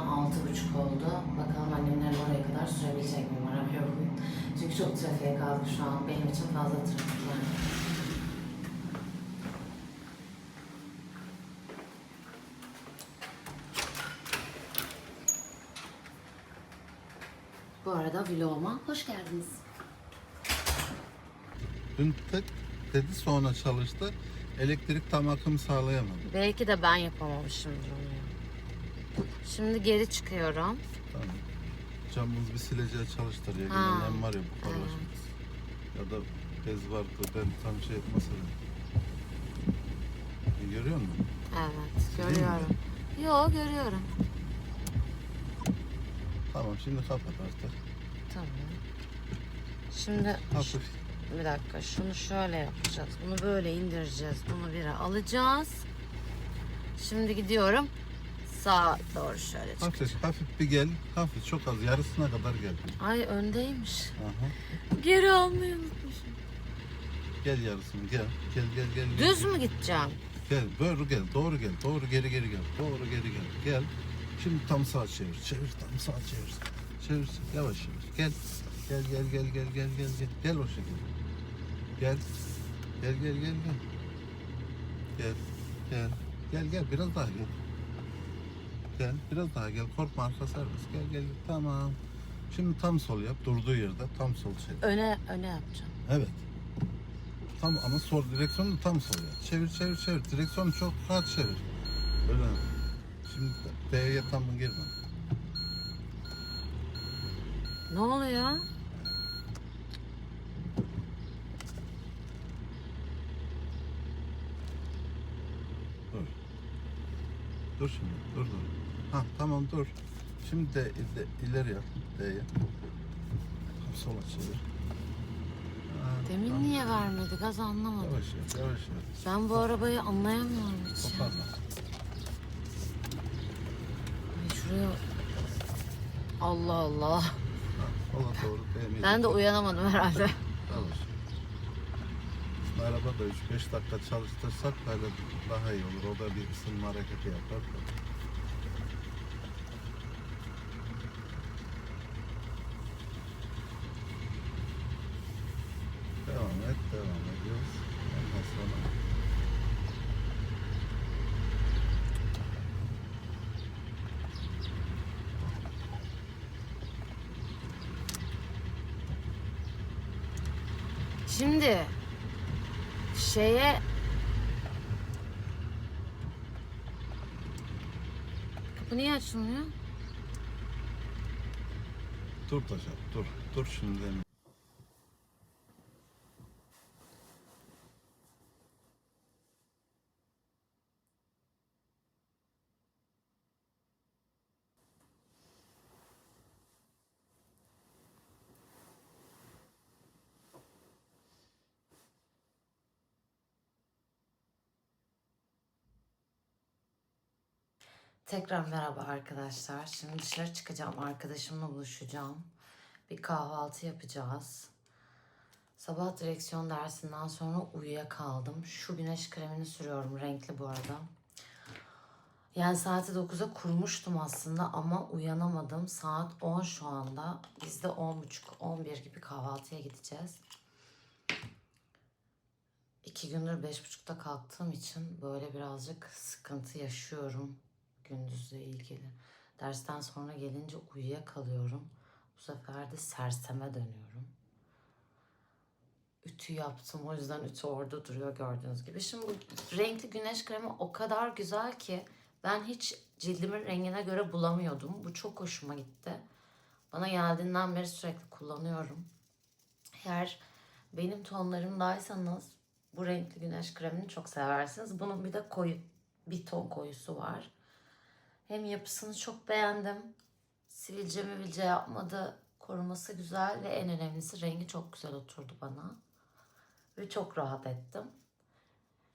An altı buçuk oldu. Bakalım annemlerin oraya kadar sürebilecek miyim arabaya bugün. Çünkü çok trafiğe kaldık şu an. Benim için fazla trafik yani. Bu arada vloguma hoş geldiniz. Dün tek dedi sonra çalıştı. Elektrik tam akım sağlayamadı. Belki de ben yapamamışımdır onu. Şimdi geri çıkıyorum. Tamam. Camımız bir sileceğe çalıştırıyor. Ha, nem var ya buharlaşmış. Ya da bez vardı ben tam şey yapmasaydım. E, Görüyor musun? Evet, Sileyim görüyorum. Yo, görüyorum. Tamam şimdi kapat artık. Tamam. Şimdi Hafif. bir dakika şunu şöyle yapacağız. Bunu böyle indireceğiz. Bunu bire alacağız. Şimdi gidiyorum. Sağa doğru şöyle çık. Hafif, hafif bir gel. Hafif çok az. Yarısına kadar gel. Ay öndeymiş. Aha. Geri almayı unutmuşum. Gel yarısını gel. Gel gel gel. gel. Mü gideceğim? Gel böyle gel. Doğru gel. Doğru geri geri gel. Doğru geri gel. Gel. Şimdi tam sağa çevir. Çevir tam sağa çevir. Çevir. Yavaş yavaş. Gel. Gel gel gel gel gel gel gel. Gel o şekilde. Gel. Gel gel gel gel. Gel. Gel. Gel gel biraz daha gel gel biraz daha gel korkma arka serbest gel gel tamam şimdi tam sol yap durduğu yerde tam sol çevir Öne öne yapacağım. Evet. Tam ama sol direksiyonu tam sol ya. Çevir çevir çevir. Direksiyonu çok rahat çevir. Öyle. Şimdi D'ye tam girme. Ne oluyor? Dur. Dur şimdi. Dur dur. Ha tamam dur. Şimdi de, de ileri yap. D'ye. Sola çevir. Ha, Demin tamam. niye vermedi gaz anlamadım. Yavaş yavaş yavaş yavaş. Ben bu arabayı anlayamıyorum hiç. ya. Toparla. Ay şuraya... Allah Allah. Ha, sola doğru D'ye. Ben de uyanamadım herhalde. Alır. Şimdi arabada 3-5 dakika çalıştırsak böyle daha iyi olur. O da bir ısınma hareketi yapar. Devam et, devam ediyoruz. Ondan sonra Şimdi şeye Kapı niye açılmıyor? dur taşa, dur. Dur şimdi. Tekrar merhaba arkadaşlar. Şimdi dışarı çıkacağım. Arkadaşımla buluşacağım. Bir kahvaltı yapacağız. Sabah direksiyon dersinden sonra uyuyakaldım. Şu güneş kremini sürüyorum. Renkli bu arada. Yani saati 9'a kurmuştum aslında ama uyanamadım. Saat 10 şu anda. Biz de 10.30-11 gibi kahvaltıya gideceğiz. İki gündür beş buçukta kalktığım için böyle birazcık sıkıntı yaşıyorum gündüzle ilgili. Dersten sonra gelince uyuyakalıyorum. Bu sefer de serseme dönüyorum. Ütü yaptım o yüzden ütü orada duruyor gördüğünüz gibi. Şimdi bu renkli güneş kremi o kadar güzel ki ben hiç cildimin rengine göre bulamıyordum. Bu çok hoşuma gitti. Bana geldiğinden beri sürekli kullanıyorum. Eğer benim tonlarımdaysanız bu renkli güneş kremini çok seversiniz. Bunun bir de koyu bir ton koyusu var. Hem yapısını çok beğendim. Sivilce mivilce yapmadı. Koruması güzel ve en önemlisi rengi çok güzel oturdu bana. Ve çok rahat ettim.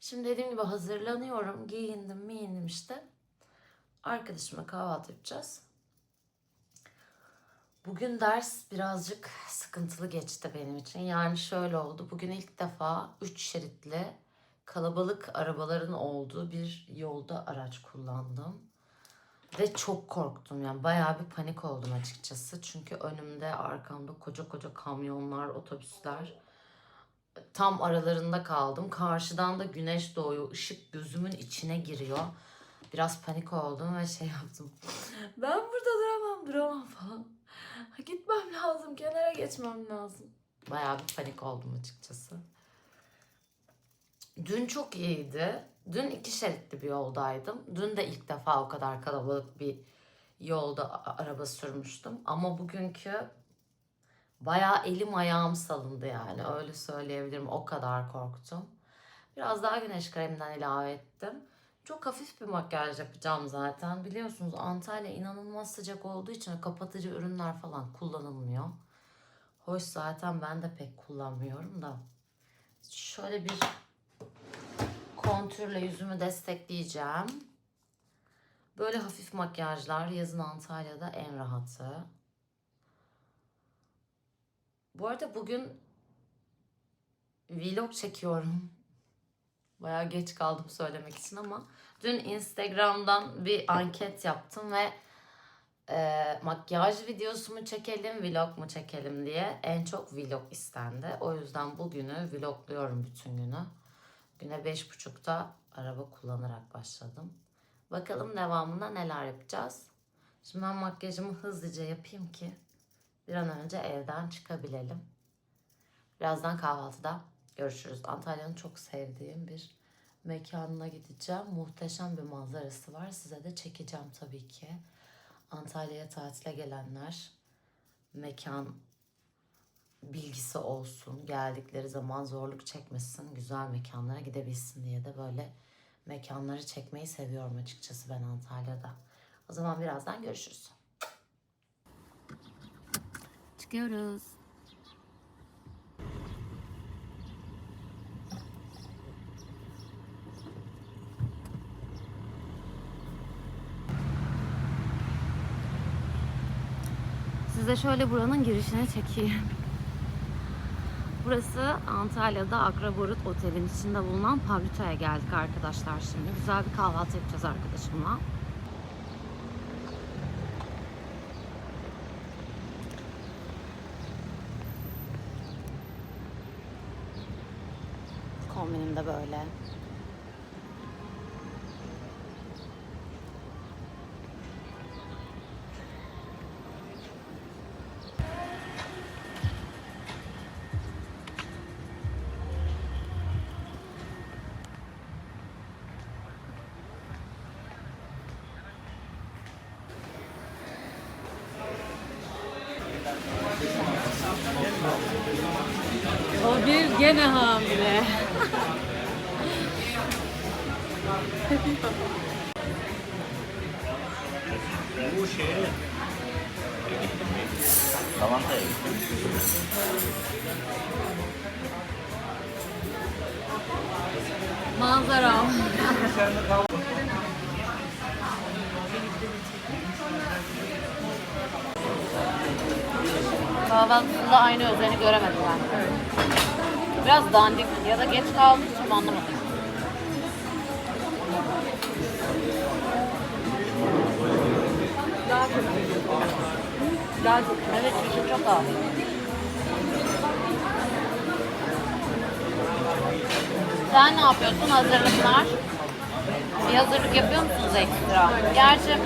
Şimdi dediğim gibi hazırlanıyorum. Giyindim, miyindim işte. Arkadaşımla kahvaltı yapacağız. Bugün ders birazcık sıkıntılı geçti benim için. Yani şöyle oldu. Bugün ilk defa 3 şeritli kalabalık arabaların olduğu bir yolda araç kullandım. Ve çok korktum yani bayağı bir panik oldum açıkçası. Çünkü önümde arkamda koca koca kamyonlar, otobüsler. Tam aralarında kaldım. Karşıdan da güneş doğuyor. ışık gözümün içine giriyor. Biraz panik oldum ve şey yaptım. Ben burada duramam, duramam falan. Gitmem lazım, kenara geçmem lazım. Bayağı bir panik oldum açıkçası. Dün çok iyiydi. Dün iki şeritli bir yoldaydım. Dün de ilk defa o kadar kalabalık bir yolda araba sürmüştüm. Ama bugünkü bayağı elim ayağım salındı yani. Öyle söyleyebilirim. O kadar korktum. Biraz daha güneş kreminden ilave ettim. Çok hafif bir makyaj yapacağım zaten. Biliyorsunuz Antalya inanılmaz sıcak olduğu için kapatıcı ürünler falan kullanılmıyor. Hoş zaten ben de pek kullanmıyorum da. Şöyle bir kontürle yüzümü destekleyeceğim. Böyle hafif makyajlar yazın Antalya'da en rahatı. Bu arada bugün vlog çekiyorum. Bayağı geç kaldım söylemek için ama dün Instagram'dan bir anket yaptım ve e, makyaj videosu mu çekelim, vlog mu çekelim diye en çok vlog istendi. O yüzden bugünü vlogluyorum bütün günü. Güne beş buçukta araba kullanarak başladım. Bakalım devamında neler yapacağız. Şimdi ben makyajımı hızlıca yapayım ki bir an önce evden çıkabilelim. Birazdan kahvaltıda görüşürüz. Antalya'nın çok sevdiğim bir mekanına gideceğim. Muhteşem bir manzarası var. Size de çekeceğim tabii ki. Antalya'ya tatile gelenler mekan bilgisi olsun. Geldikleri zaman zorluk çekmesin. Güzel mekanlara gidebilsin diye de böyle mekanları çekmeyi seviyorum açıkçası ben Antalya'da. O zaman birazdan görüşürüz. Çıkıyoruz. Size şöyle buranın girişine çekeyim. Burası Antalya'da Akraborut Otel'in içinde bulunan Pavlita'ya geldik arkadaşlar şimdi. Güzel bir kahvaltı yapacağız arkadaşımla. Gene hamile. Bu şeye Lavantaya gittim. Manzara. Kahvaltısında aynı özeni göremedim ben. Biraz dandik ya da geç kaldığı için anlamadım. Daha çok. Daha çok. Evet çeşit çok az. Sen ne yapıyorsun hazırlıklar? Bir hazırlık yapıyor musunuz ekstra? Gerçi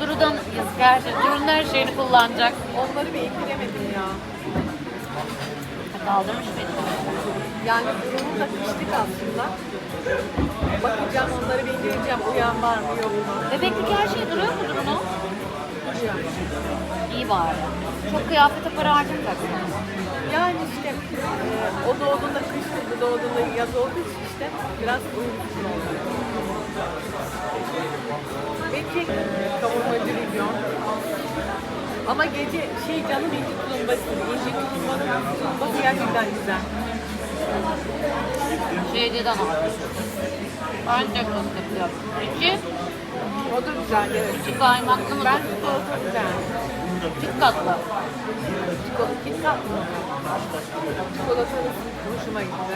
Duru'dan yazık gerçi Duru'nun her şeyini kullanacak. Onları bir indiremedim ya. Kaldırmış beni. Yani durumu da piştik aslında. Bakacağım onları bir indireceğim. Uyan var mı yok mu? Bebeklik her şey duruyor mu Duru'nun? Duruyor. İyi bari. Çok kıyafete para harcamayacaksın. Yani işte e, o doğduğunda kıştı, bu doğduğunda yaz olduğu için işte biraz uyumsuz oldu. Ama gece şey canım inci tulumbası. İnci tulumbanın tulumbası gerçekten güzel. Şeyden al. Antep fıstıklı. İçi, O da güzel evet. içi kaymaklı mı? Ben çikolata güzel. Kit Kat'lı. Çiko- Kit Kat mı? Çikolatalı hoşuma gitti.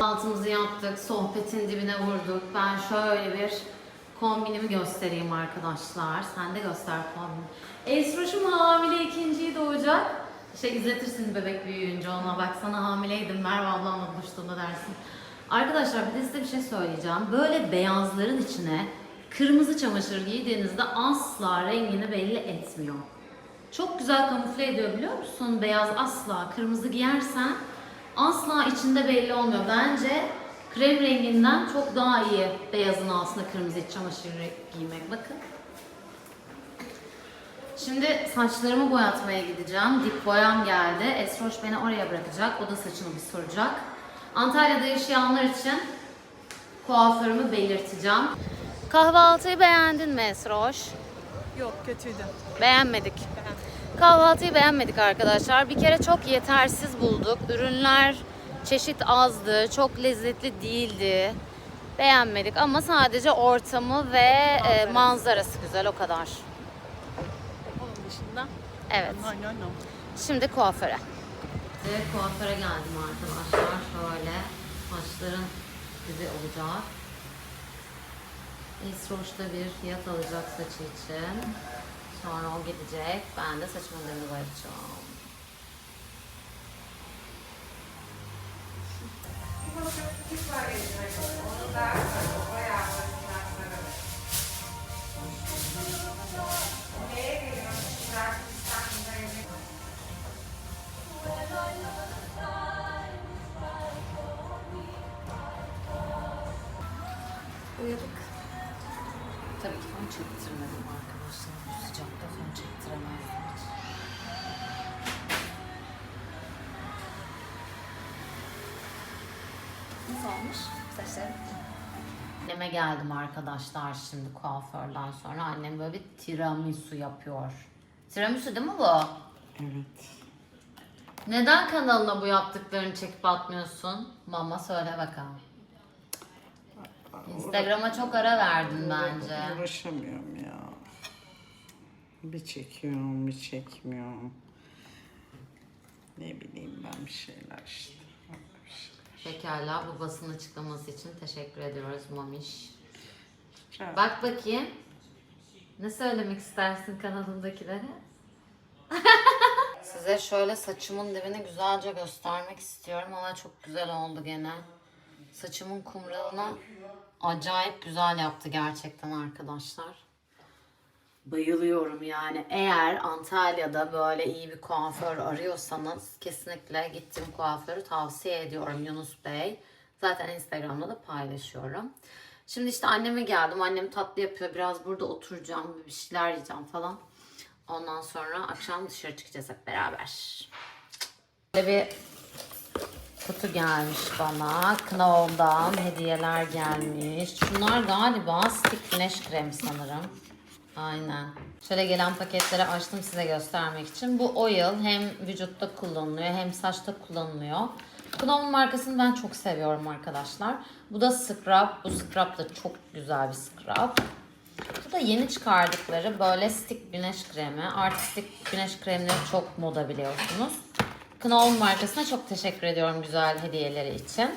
Altımızı yaptık, sohbetin dibine vurduk. Ben şöyle bir kombinimi göstereyim arkadaşlar. Sen de göster kombini. Esroş'um hamile ikinciyi doğacak. Şey izletirsin bebek büyüyünce ona. Bak sana hamileydim Merve ablamla buluştuğunda dersin. Arkadaşlar bir de size bir şey söyleyeceğim. Böyle beyazların içine kırmızı çamaşır giydiğinizde asla rengini belli etmiyor. Çok güzel kamufle ediyor biliyor musun? Beyaz asla. Kırmızı giyersen asla içinde belli olmuyor. Bence krem renginden çok daha iyi beyazın altında kırmızı iç çamaşırı giymek. Bakın. Şimdi saçlarımı boyatmaya gideceğim. Dip boyam geldi. Esroş beni oraya bırakacak. O da saçını bir soracak. Antalya'da yaşayanlar için kuaförümü belirteceğim. Kahvaltıyı beğendin mi Esroş? Yok kötüydü. Beğenmedik. Kahvaltıyı beğenmedik arkadaşlar. Bir kere çok yetersiz bulduk. Ürünler çeşit azdı, çok lezzetli değildi. Beğenmedik ama sadece ortamı ve e, manzarası güzel o kadar. Onun dışında. Evet. Şimdi kuaföre. Evet, kuaföre geldim arkadaşlar. Şöyle saçların dibi olacak. Esroş'ta bir fiyat alacak saçı için. Sonra o gidecek. Ben de saçımın dibini boyayacağım. Uyuduk. Tabii ki fön çektirmedim arkadaşlar. Bu sıcakta fön çektiremezdim hiç. Nasıl olmuş saçlarım? Anneme geldim arkadaşlar şimdi kuaförden sonra. Annem böyle bir tiramisu yapıyor. Tiramisu değil mi bu? Evet. Neden kanalına bu yaptıklarını çekip atmıyorsun? Mama söyle bakalım. Instagram'a çok ara verdin bence. Uğraşamıyorum ya. Bir çekiyorum, bir çekmiyorum. Ne bileyim ben bir şeyler işte. Pekala bu basın açıklaması için teşekkür ediyoruz Mamiş. Rica Bak bakayım. Ne söylemek istersin kanalındakilere? Size şöyle saçımın dibini güzelce göstermek istiyorum ama çok güzel oldu gene. Saçımın kumralını acayip güzel yaptı gerçekten arkadaşlar. Bayılıyorum yani. Eğer Antalya'da böyle iyi bir kuaför arıyorsanız kesinlikle gittiğim kuaförü tavsiye ediyorum Yunus Bey. Zaten Instagram'da da paylaşıyorum. Şimdi işte anneme geldim. Annem tatlı yapıyor. Biraz burada oturacağım. Bir şeyler yiyeceğim falan. Ondan sonra akşam dışarı çıkacağız hep beraber. Böyle bir kutu gelmiş bana. Know'dan hediyeler gelmiş. Şunlar galiba stick güneş kremi sanırım. Aynen. Şöyle gelen paketleri açtım size göstermek için. Bu oil hem vücutta kullanılıyor hem saçta kullanılıyor. Know'un markasını ben çok seviyorum arkadaşlar. Bu da scrub. Bu scrub da çok güzel bir scrub. Bu da yeni çıkardıkları böyle stick güneş kremi. Artık stick güneş kremleri çok moda biliyorsunuz. Knoll markasına çok teşekkür ediyorum güzel hediyeleri için.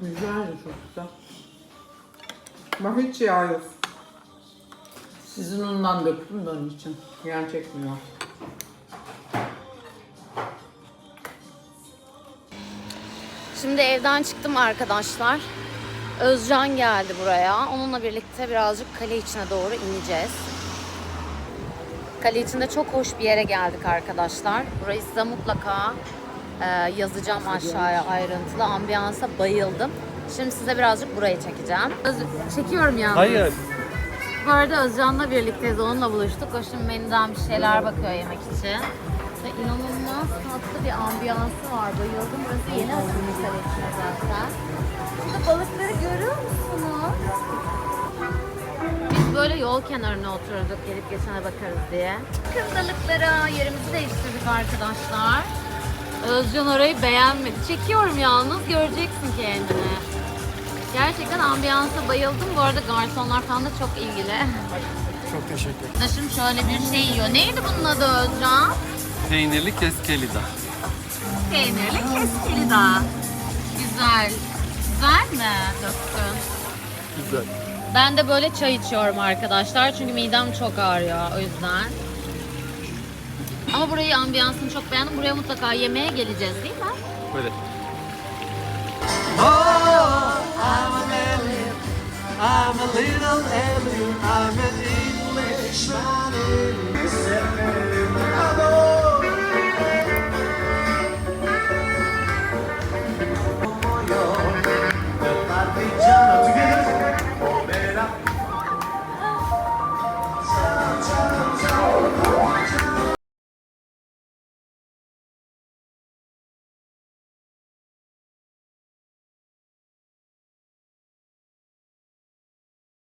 Güzeldi çok güzel. Bak hiç yağ yok. Sizin undan döktüm de onun için. Yan çekmiyor. Şimdi evden çıktım arkadaşlar. Özcan geldi buraya. Onunla birlikte birazcık kale içine doğru ineceğiz. Kale içinde çok hoş bir yere geldik arkadaşlar. Burayı size mutlaka e, yazacağım aşağıya ayrıntılı. Ambiyansa bayıldım. Şimdi size birazcık burayı çekeceğim. Öz- çekiyorum yalnız. Hayır. yukarıda Özcan'la birlikteyiz. Onunla buluştuk. O şimdi menüden bir şeyler bakıyor yemek için. Ve inanılmaz tatlı bir ambiyansı var. Bayıldım. Burası yeni açılmış Selection zaten. Burada balıkları görüyor musunuz? Biz böyle yol kenarına oturduk gelip geçene bakarız diye. Kırdalıklara yerimizi değiştirdik arkadaşlar. Özcan orayı beğenmedi. Çekiyorum yalnız göreceksin kendini. Gerçekten ambiyansa bayıldım. Bu arada garsonlar falan da çok ilgili. Çok teşekkür ederim. Arkadaşım şöyle bir şey yiyor. Neydi bunun adı Özcan? Peynirli keskelida. Peynirli keskili daha. Güzel. Güzel mi Döktün? Güzel. Ben de böyle çay içiyorum arkadaşlar. Çünkü midem çok ağrıyor o yüzden. Ama burayı ambiyansını çok beğendim. Buraya mutlaka yemeğe geleceğiz değil mi? Böyle. I'm a little alien, I'm an Englishman in.